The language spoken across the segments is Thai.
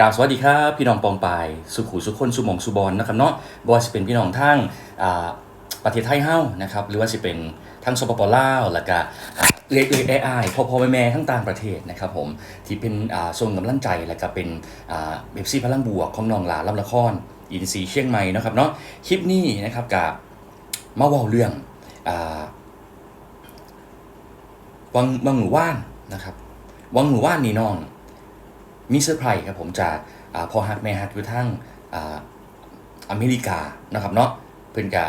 กราบสวัสดีครับพี่น้องปองปายสุขุสุขคนสุมองสุบอลนะครับเนาะบอสิเป็นพี่น้องทั้งประเทศไทยเฮ้านะครับหรือว่าสิเป็นทั้งสปปลาวแล้วก็เล็กเล็กไอ้พ่อพอแม่แม่ทั้งต่างประเทศนะครับผมที่เป็นอ่าทรงกำลังใจแล้วก็เป็นเบบซี่พลังบวกของน้องหลาลำละครอินซีเชียงใหม่นะครับเนาะคลิปนี้นะครับกับมาว่าเรื่องอวังวังหมู่ว่านนะครับวังหมู่ว่านนี่น้อง มีเซอร์ไพรส์ครับผมจากพอฮักแม่ฮักอยู่ทั้งอเมริกานะครับเนาะเพิ่นกะ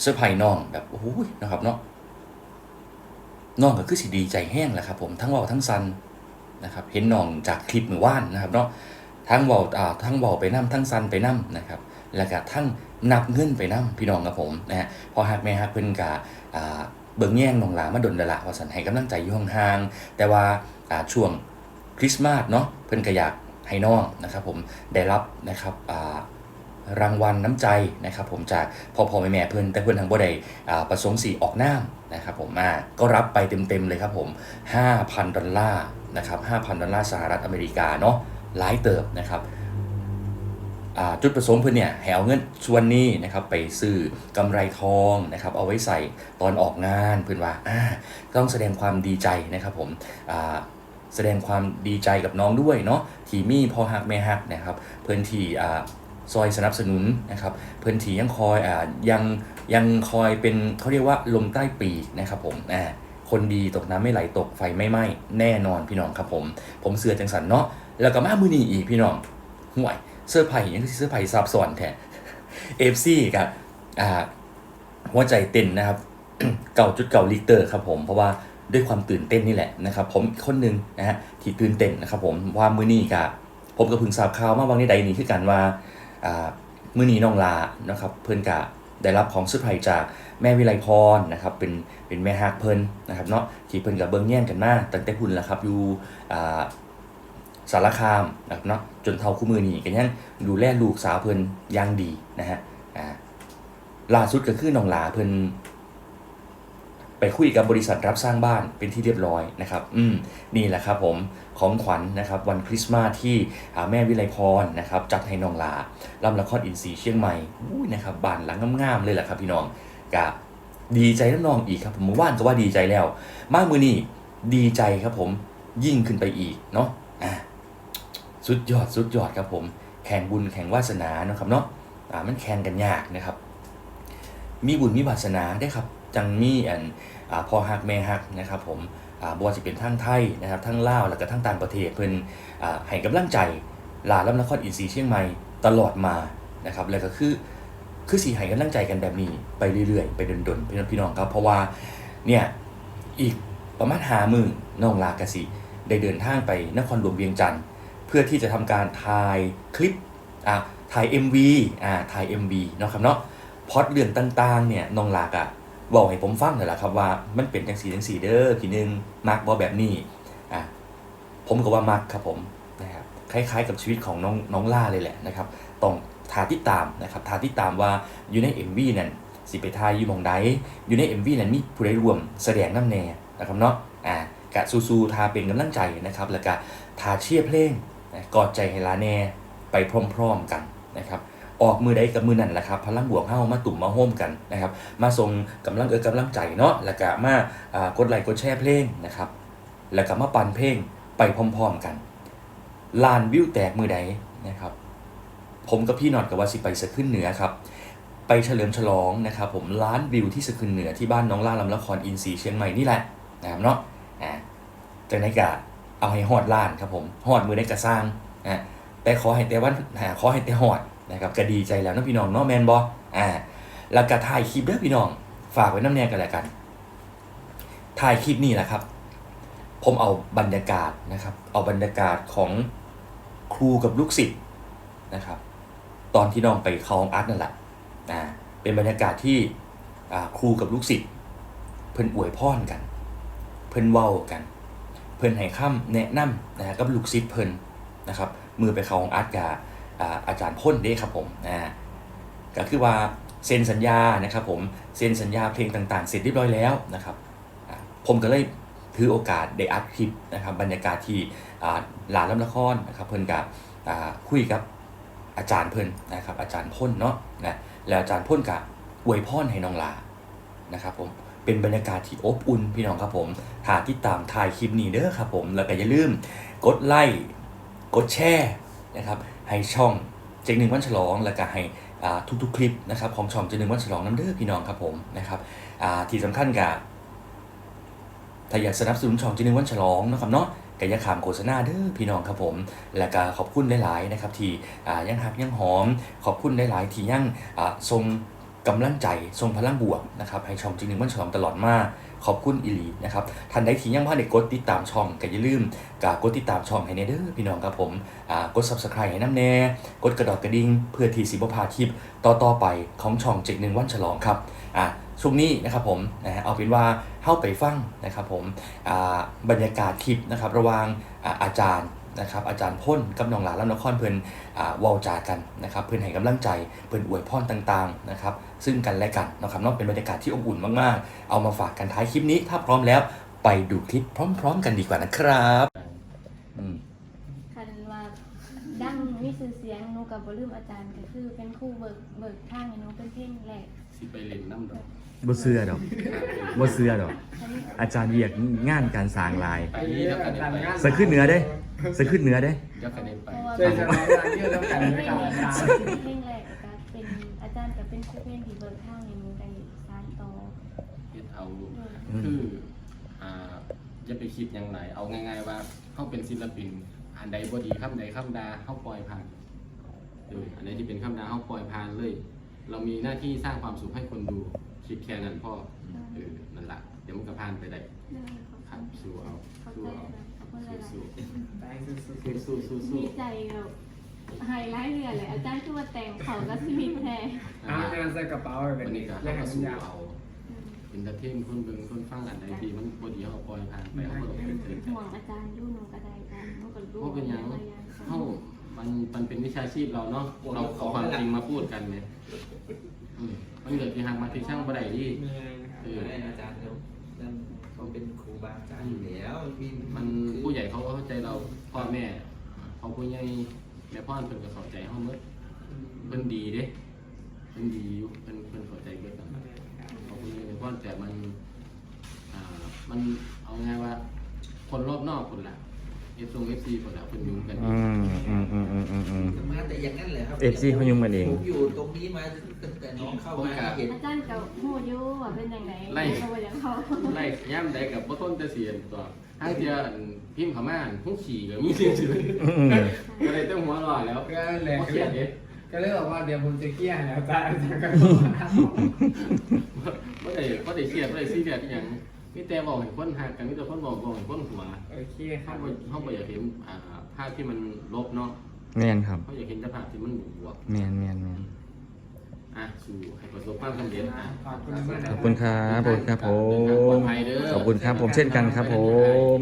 เซอร์ไพรส์น้องแบบโอ้โหนะครับเนาะน้องก็คือสิดีใจแห้งแหละครับผมทั้งเว้าทั้งซันนะครับเห็นน้องจากคลิปมือว่านนะครับเนาะทั้งเว้าอ่าทั้งเว้าไปนํทั้งซันไปนํนะครับแล้วก็ทั้งนับเงินไปนํพี่น้องครับผมนะฮะพอฮักแม่ฮักเพิ่นกะอ่าเบิ่งแย่งน้องหลามาดนดละว่าสันให้กำลังใจอยู่ห่างๆแต่ว่าช่วง คริสต์มาสเนาะเพิ่นก็อยากให้น้องนะครับผมได้รับนะครับรางวัลน้ำใจนะครับผมจากพ่อพ่อแม่แม่เพิ่อนแต่เพิ่อนทางบ่ได้อ่าประสงค์สีออกน้ำนะครับผมอ่าก็รับไปเต็มๆเลยครับผม 5,000 ดอลลาร์นะครับ5,000 ดอลลาร์สหรัฐอเมริกาเนาะหลายเติบนะครับจุดประสงค์เพิ่อนเนี่ยให้เอาเงินส่วนนี้นะครับไปซื้อกำไรทองนะครับเอาไว้ใส่ตอนออกงานเพิ่อนว่าอ่าต้องแสดงความดีใจนะครับผมอ่า แสดงความดีใจกับน้องด้วยเนาะทีมี่พอฮักแม่ฮักนะครับ เพื่อนที่อ่าซอยสนับสนุนนะครับ เพื่อนที่ยังคอยอ่ายังยังคอยเป็นเขาเรียกว่าลมใต้ปีกนะครับผมอ่าคนดีตกน้ำไม่ไหลตกไฟไม่ไหม้แน่นอนพี่น้องครับผม ผมเสือจังสันเนาะแล้วก็มามือนี้อีกพี่น้องห่วยเสื้อร์ไผ่ยังคือเสื้อร์ไผ่ซับซ้อนแท้เอฟซีกับอ่าหัวใจเต้นนะครับเก่าจุดเก่าลิกเตอร์ครับผมเพราะว่า ด้วยความตื่นเต้นนี่แหละนะครับผมคนหนึ่งนะฮะที่ตื่นเต้นนะครับผมว่ามือนี้กับผมก็เพึ่งทราบข่าวมาบางในใดนี้คือกันว่ามือนีน้องลานะครับเพิ่นกะได้รับของเซอร์ไพรส์จากแม่วิไลพรนะครับเป็นเป็นแม่ฮักเพิ่นนะครับเนาะที่เพิ่นกับเบิ้งแย่งกันมาตั้งแต่พุ่นแล้วครับอยู่สารคามนะครับเนาะจนเท่าคู่มือนี้กันยังดูแลลูกสาวเพิ่นย่างดีนะฮะล่าสุดก็คือน้องลาเพิ่น ไปคุยกับบริษัทรับสร้างบ้านเป็นที่เรียบร้อยนะครับอืมนี่แหละครับผมของขวัญนะครับวันคริสต์มาสที่แม่วิไลพรนะครับจัดให้น้องลาลำละครอินทรีเชียงใหม่อนะครับบ้านหลังงามๆเลยแหละครับพี่น้องกะดีใจน้น้องอีกครับผมเมื่อวานก็ว่าดีใจแล้ว มากมือนี้ดีใจครับผมยิ่งขึ้นไปอีกเนาะอ่าสุดยอดสุดยอดครับผม แข่งบุญแข่งวาสนาเนาะครับเนาะอ่ามันแข่งกันยากนะครับ มีบุญมีวาสนาได้ครับ จังมีอันอาพอฮักแม่ฮักนะครับผมบ่ว่าจะเป็นทั้งไทยนะครับทั้งลาวแล้วก็ทั้งต่างประเทศเพิ่นอ่าให้กำลังใจลาลำนครอินทรีเชียงใหม่ตลอดมานะครับแล้วก็คือคือสีให้กำลังใจกันแบบนี้ไปเรื่อยๆ ไปดนๆพี่น้องพี่น้องครับ เพราะว่าเนี่ยอีกประมาณหามือน้องลากสิได้เดินทางไปนครหลวงเวียงจันทร์เพื่อที่จะทำการถ่ายคลิปอ่าถ่าย MV อ่าถ่าย MV เนาะครับเนาะพอดเรื่องต่างๆเนี่ยน้องลากอะ บอกให้ผมฟังหน่อยละครับว่ามันเป็นจังสีจังสีเด้อทีนึงมักบ่แบบนี้อะผมก็ว่ามักครับผมนะครับคล้ายๆ กับชีวิตของน้องน้องล่าเลยแหละนะครับต้องทาติดตามนะครับทาติดตามว่าอยู่ใน MV นั่นสิไปทายอยู่มองใดอยู่ใน MV นั่นมีผู้ใดรวมแสดงน้ำแน่นะครับเนาะอ่ากะซูๆทาเป็นกำลังใจนะครับ แล้วก็ทาเชียร์เพลงนะกอดใจให้ลาแน่ไปพร้อมๆกันนะครับ ออกมือใดกับมือนั่นแหละครับพลังบวกเฮ้ามาตุ่มมาโฮมกันนะครับมาส่งกำลังเออกำลังใจเนาะแล้วก็มากดไลค์กดแชร์เพลงนะครับแล้วก็มาปั่นเพลงไปพร้อมๆกันลานวิวแตกมือใดนะครับผมกับพี่นอดกับว่าสิไปสะขึ้นเหนือครับไปเฉลิมฉลองนะครับผมล้านวิวที่สะขึ้นเหนือที่บ้านน้องล่าลำละครอินซีเชียงใหม่นี่แหละนะครับเนาะอ่าจากนั้นก็เอาให้ฮอดล้านครับผมฮอดมือได้กระสร้างอ่าแต่ขอให้แต่วันอ่าขอให้แต่ฮอด นะครับก็ดีใจแล้วนะพี่น้องเนาะแมนบออ่าแล้วก็ถ่ายคลิปด้อพี่น้อง ฝากไว้น้ำแน่กันแล้วกันถ่ายคลิปนี่แหละครับ ผมเอาบรรยากาศนะครับ เอาบรรยากาศของครูกับลูกศิษย์นะครับ ตอนที่น้องไปเข้าองอาร์ตนั่นแหละอ่าเป็นบรรยากาศที่ครูกับลูกศิษย์เพิ่นอวยพรกัน เพิ่นเว้ากัน เพิ่นให้คำแนะนำนะฮะกับลูกศิษย์เพิ่นนะครับมือไปเข้าห้องอาร์ตกับอ่า อาจารย์พ่นเด้ครับผมอ่าก็คือว่าเซ็นสัญญานะครับผมเซ็นสัญญาเพลงต่างๆ เสร็จเรียบร้อยแล้วนะครับผมก็เลยถือโอกาสได้อัดคลิปนะครับบรรยากาศที่หลานลำละครนะครับเพิ่นกับคุยกับอาจารย์เพิ่นนะครับอาจารย์พ่นเนาะนะแล้วอาจารย์พ่นกะอวยพรให้น้องลานะครับผมเป็นบรรยากาศที่อบอุ่นพี่น้องครับผมหากติดตามถ่ายคลิปนี้เด้อครับผมแล้วก็อย่าลืมกดไลค์กดแชร์ นะครับให้ช่องเจ๊งหนึ่งวันฉลองแล้วก็ให้ทุกๆคลิปนะครับของช่องเจ๊งหนึ่งวันฉลองน้ำเด้อพี่น้องครับผมนะครับที่สำคัญกับถ้าอยากสนับสนุนช่องเจ๊งหนึ่งวันฉลองนะครับเนาะกายขามโฆษณาเด้อพี่น้องครับผม และก็ขอบคุณหลาย ๆ นะครับ ที่ยังหักยังหอม ขอบคุณหลาย ๆ ที่ยังอ่าทรง กำลังใจทรงพลังบวกนะครับให้ช่องจริงหนึ่งมันฉลองตลอดมาขอบคุณอีหลีนะครับท่านใดที่ยังพ่ได้กดติดตามช่องก็อย่าลืมกกดติดตามช่องให้แน่เด้อพี่น้องครับผมกด subscribe ให้น้ำแน่ กดกระดอกกระดิ่งเพื่อที่สิบพาคลิปต่อๆไปของช่องเจ็กหนึ่งวันฉลองครับอ่าช่วงนี้นะครับผมนะเอาเป็นว่าเข้าไปฟังนะครับผมบรรยากาศคลิปนะครับระหว่างอาอาจารย์นะครับอาจารย์พ่นกับน้องหลานและนครเพิ่นอ่าว้าจากันนะครับเพื่อนให้กำลังใจเพื่อนอวยพรต่างๆนะครับ ซึ่งกันและกันนะครับเนอกเป็นบรรยากาศที่อบอุ่นมากๆ เอามาฝากกันท้ายคลิปนี้ ถ้าพร้อมแล้วไปดูคลิปพร้อม ๆ กันดีกว่านะครับอืม คันว่าดังมีชื่อเสียงหนูกับบ่ลืมอาจารย์ก็คือเป็นครูเบิกเบิกทางให้หนูเป็นเพลงแรกสิไปเล่นน้ำดอกบ่เสื้อดอกบ่เสื้อดอก อันนี้อาจารย์เวียกงานการสร้างลายไปนี่แล้วกันไปสะขึ้นเหนือเด้สะขึ้นเหนือเด้ เดี๋ยวกันไป เพราะว่าช่วยสมัยเวลาเยอะแล้วกันเพลงไม่นี้กลับอาจารย์เป็นเพลง คืออ่าอย่าไปคิดอย่างไรเอาง่าย ๆ ว่าเขาเป็นศิลปินอันใดบ่ดีคำใดคำดาเขาปล่อยผ่านเอออันใดที่เป็นคำดาเขาปล่อยผ่านเลย เรามีหน้าที่สร้างความสุขให้คนดูคิดแค่นั้นพ่อเออนั่นแหละเดี๋ยวมันก็ผ่านไปได้ได้ขอบครับคุณสู้เอาขอบสู้ใจเอานะขอบคุณหลายสู้ไปสุดๆสู้สู้สู้ๆดีใจแบบไฮไลท์เรือเลยอาจารย์คือว่าแต่งเขาก็สิมีแท้ๆเอางานใส่กระเป๋าไปวันนี้ก็แล้เขาวก็ให้มันสู้ยาวเอา เป็นตะเทมคนเบิ่งคนฟังอันใดดีมันบ่ดีเขาก็ปล่อยผ่านไปเขาก็ลงไปเถิดห่วงอาจารย์อยู่หนูก็ได้กันหนูก็รู้เพราะเป็นหยังว่าอย่างเฮ้ามันมันเป็นวิชาชีพเราเนาะเราเอาความจริงมาพูดกันเนี่ยอืมมันเกิดที่หักมาที่ช่างบ่ได้ดิเออได้อาจารย์เขานั่นเขาเป็นครูบาอาจารย์อยู่แล้วมีมันผู้ใหญ่เขาก็เข้าใจเราพ่อแม่เขาผู้ใหญ่แม่พ่อเพิ่นก็เข้าใจเฮาหมดเพิ่นดีเด้เพิ่นดีอยู่เพิ่นเพิ่นเข้าใจเบิดนั่นล่ะเขาผู้ใหญ่แม่พ่อแต่มันอ่ามันเอาง่ายว่า คนรอบนอกคนละ F ง FC คนละเพิ่นยุ่งกันอืมอืมอืมอืมอืมอืม มาแต่อย่างนั้นแหละครับ FC เขายุ่งกันเอง ผมอยู่ตรงนี้มาตั้งแต่น้องเข้ามาเห็นอาจารย์กับหูอยูว่าเป็นยังไงไล่ เขาว่ย่างเขาไล่ย่ำใดกับบ่ต้นแต่เสียนตัวให้เทียนพิมพ์เขามาอันผู้ขี่ก็มีเสียงชื่ออืมก็เลยต้องหัวเรอแล้วก็แหละบ่ก็เขียนเด้ ก็เลยบอกว่าเดี๋ยวผมจะเกลี้ยแล้วอาจารย์อาจารย์ก็บอกว่าบ่ได้บ่ได้เครียดบ่ได้ซีเรียสอหยังมีแต่บอกให้คนหักกันมีแต่คนบอกบอกให้คนหัวโอเคคเฮารับบ่เฮาบ่อยากเห็นอ่าภาพที่มันลบเนาะแม่นครับเฮาอยากเห็นแต่ภาพที่มันบวกแม่นแม่นแม่นๆอะสู่ให้ประสบความสำเร็จอะ ขอบคุณมากนะขอบคุณครับขอบคุณครับผเดินทางปลอดมภัยเด้อ ขอบคุณครับผมเช่นกันครับผม